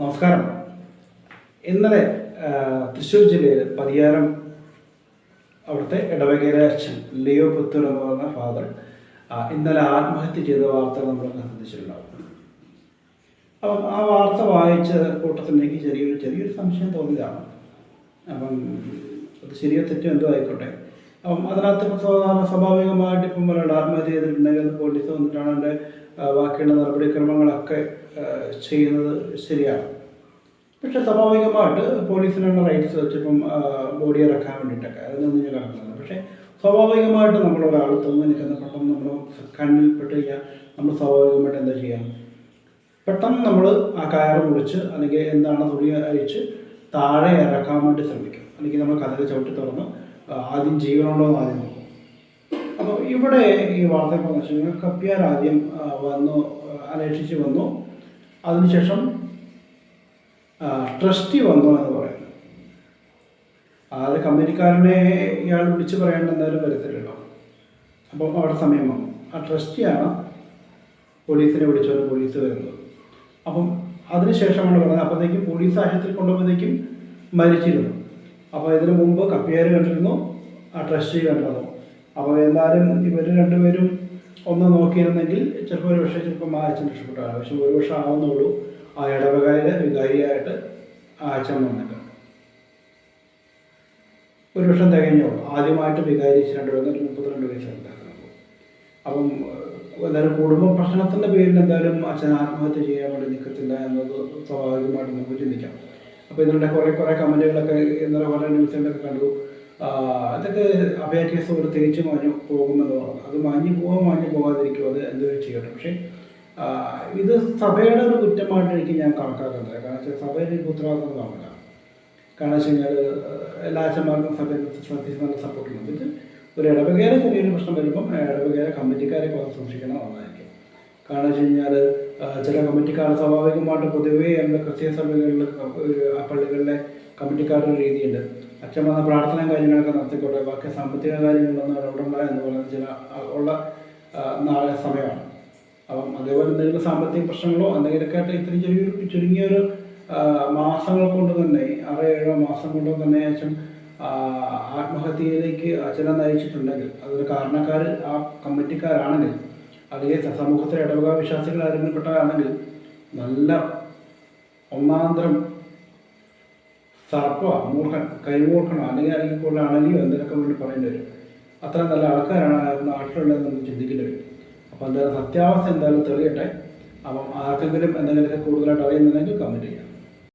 നമസ്കാരം. ഇന്നലെ തൃശ്ശൂർ ജില്ലയിൽ പരിയാരം അവിടുത്തെ ഇടവകയിലെ അച്ഛൻ ലിയോ പുത്തൂർ എന്ന് പറഞ്ഞ ഫാദർ ഇന്നലെ ആത്മഹത്യ ചെയ്ത വാർത്ത നമ്മളൊക്കെ ശ്രദ്ധിച്ചിട്ടുണ്ടാവും. അപ്പം ആ വാർത്ത വായിച്ച കൂട്ടത്തിൽ എനിക്ക് ചെറിയൊരു ചെറിയൊരു സംശയം തോന്നിയതാണ്. അപ്പം അത് ശരിയോ തെറ്റോ എന്തോ ആയിക്കോട്ടെ. അപ്പം അതിനകത്ത് സാധാരണ സ്വാഭാവികമായിട്ട് ഇപ്പം ഒരാൾ ആത്മഹത്യ ചെയ്തിട്ടുണ്ടെങ്കിൽ പോലീസ് വന്നിട്ടാണ് അതിന്റെ ബാക്കിയുള്ള നടപടിക്രമങ്ങളൊക്കെ ചെയ്യുന്നത് ശരിയാണ്. പക്ഷെ സ്വാഭാവികമായിട്ട് പോലീസിനുള്ള റൈറ്റ്സ് വെച്ചിപ്പം ബോഡി ഇറക്കാൻ വേണ്ടിയിട്ടൊക്കെ അതിനൊന്നും ഞാൻ കണക്കുന്നില്ല പക്ഷേ സ്വാഭാവികമായിട്ട് നമ്മളൊരാൾ തൂങ്ങി നിൽക്കുന്ന പെട്ടെന്ന് നമ്മൾ കണ്ണിൽപ്പെട്ട് കഴിഞ്ഞാൽ നമ്മൾ സ്വാഭാവികമായിട്ട് എന്താ ചെയ്യാം? പെട്ടെന്ന് നമ്മൾ ആ കയറ് മുറിച്ച് അല്ലെങ്കിൽ എന്താണ് തുണി അഴിച്ച് താഴെ ഇറക്കാൻ വേണ്ടി ശ്രമിക്കും. അല്ലെങ്കിൽ നമ്മൾ കഥകൾ ചവിട്ടി തുറന്ന് ആദ്യം ജീവനുണ്ടോ എന്ന് ആദ്യം അപ്പോൾ ഇവിടെ ഈ വാർത്ത പ്രദർശനങ്ങൾ കപ്പ്യാർ ആദ്യം വന്നു അന്വേഷിച്ച് വന്നു. അതിനുശേഷം ട്രസ്റ്റി വന്നു എന്ന് പറയുന്നു. അത് കമ്പനിക്കാരനെ ഇയാൾ വിളിച്ച് പറയേണ്ട എന്തായാലും വരത്തില്ലല്ലോ. അപ്പം അവിടെ സമയം വന്നു. ആ ട്രസ്റ്റിയാണ് പോലീസിനെ വിളിച്ചുകൊണ്ട് പോലീസ് വരുന്നത്. അപ്പം അതിനുശേഷമാണ് പറഞ്ഞത് അപ്പോഴത്തേക്കും പോലീസ് ആശുപത്രി കൊണ്ടുപോകുമ്പോഴത്തേക്കും മരിച്ചിരുന്നു. അപ്പോൾ ഇതിനു മുമ്പ് കപ്പിയാർ കണ്ടിരുന്നു ആ ട്രസ്റ്റി കണ്ടിരുന്നു അപ്പോൾ എന്തായാലും ഇവർ രണ്ടുപേരും ഒന്ന് നോക്കിയിരുന്നെങ്കിൽ ചിലപ്പോൾ ഒരു പക്ഷേ ചിലപ്പോൾ ആ രക്ഷപ്പെട്ടാണ്. പക്ഷെ ഒരു വർഷം ആവുന്നുള്ളൂ. ആ ഇടവകയിലെ വികാരിയായിട്ട് ആ അച്ഛൻ വന്നിട്ട്. ഒരു വർഷം തികഞ്ഞോളൂ ആദ്യമായിട്ട് വികാരിച്ച് രണ്ട് വന്നിട്ട് മുപ്പത്തിരണ്ട് വയസ്സുണ്ടായിരുന്നു അപ്പം എന്തായാലും കുടുംബ പ്രശ്നത്തിന്റെ പേരിൽ എന്തായാലും അച്ഛൻ ആത്മഹത്യ ചെയ്യാൻ വേണ്ടി നിൽക്കത്തില്ല എന്നത് സ്വാഭാവികമായിട്ട് നമുക്ക് ചിന്തിക്കാം. അപ്പോൾ ഇതിനുള്ള കുറേ കുറേ കമന്റുകളൊക്കെ ഇന്നലെ വളരെ ന്യൂസിലൊക്കെ കണ്ടു. അതൊക്കെ അഭയ കേസ് ഒരു തിരിച്ചു മാഞ്ഞു പോകുമെന്ന് പറഞ്ഞു. അത് മാഞ്ഞു പോകാൻ മാഞ്ഞു പോകാതിരിക്കും അത് എന്തൊരു ചെയ്യട്ടെ. പക്ഷേ ഇത് സഭയുടെ ഒരു കുറ്റമായിട്ട് എനിക്ക് ഞാൻ കണക്കാക്കുന്നത്. കാരണം വെച്ചാൽ സഭയുടെ ഒരു ഉത്തരവാദിത്വം കാണില്ല കാരണം വെച്ച് കഴിഞ്ഞാൽ എല്ലാ അച്ഛന്മാർക്കും സഭയിൽ സത്യത്തിൽ നല്ല സപ്പോർട്ടുണ്ട് ഇത് ഒരു ഇടവകയിലെ ചെറിയൊരു പ്രശ്നം വരുമ്പം ഇടവകയിലെ കമ്മിറ്റിക്കാരെ കുറച്ച് സൂക്ഷിക്കണം നന്നായിരിക്കും കാരണം വെച്ച് കഴിഞ്ഞാൽ ചില കമ്മിറ്റിക്കാർ സ്വാഭാവികമായിട്ട് പൊതുവേ നമ്മുടെ ക്രിസ്ത്യൻ ആ പള്ളികളിലെ കമ്മിറ്റിക്കാരുടെ രീതിയുണ്ട്. അച്ഛൻ വന്ന പ്രാർത്ഥന കാര്യങ്ങളൊക്കെ നടത്തിക്കോട്ടെ ബാക്കി സാമ്പത്തിക കാര്യങ്ങളൊന്നും ഇടപെടണ്ട എന്ന് പറയുന്ന ചില ഉള്ള നാളെ സമയമാണ്. അപ്പം അതേപോലെ എന്തെങ്കിലും സാമ്പത്തിക പ്രശ്നങ്ങളോ എന്തെങ്കിലുമൊക്കെ ആയിട്ട് ഇത്രയും ചെറിയൊരു ചുരുങ്ങിയൊരു മാസങ്ങൾ കൊണ്ട് തന്നെ ആറോ ഏഴോ മാസം കൊണ്ട് തന്നെ അച്ഛൻ ആത്മഹത്യയിലേക്ക് അച്ഛനെ നയിച്ചിട്ടുണ്ടെങ്കിൽ അതൊരു കാരണക്കാർ ആ കമ്മിറ്റിക്കാരാണെങ്കിൽ അല്ലെങ്കിൽ സമൂഹത്തിലെ ഇടവക വിശ്വാസികൾ ആരെങ്കിൽപ്പെട്ടവരാണെങ്കിൽ നല്ല ഒന്നാന്തരം സർപ്പ മൂർഖൻ കൈമൂർഖനോ അല്ലെങ്കിൽ അല്ലെങ്കിൽ കൂടുതൽ അണലിയോ എന്തിനൊക്കെ വേണ്ടി പറയേണ്ടി വരും? അത്ര നല്ല ആൾക്കാരാണ് നാട്ടിലുള്ളതെന്ന് നമുക്ക് ചിന്തിക്കേണ്ടി വരും. അപ്പോൾ എന്തായാലും സത്യാവസ്ഥ എന്തായാലും തെളിയട്ടെ. അപ്പം ആർക്കെങ്കിലും എന്തെങ്കിലുമൊക്കെ കൂടുതലായിട്ട് അറിയുന്നുണ്ടെങ്കിൽ കമന്റ് ചെയ്യാം.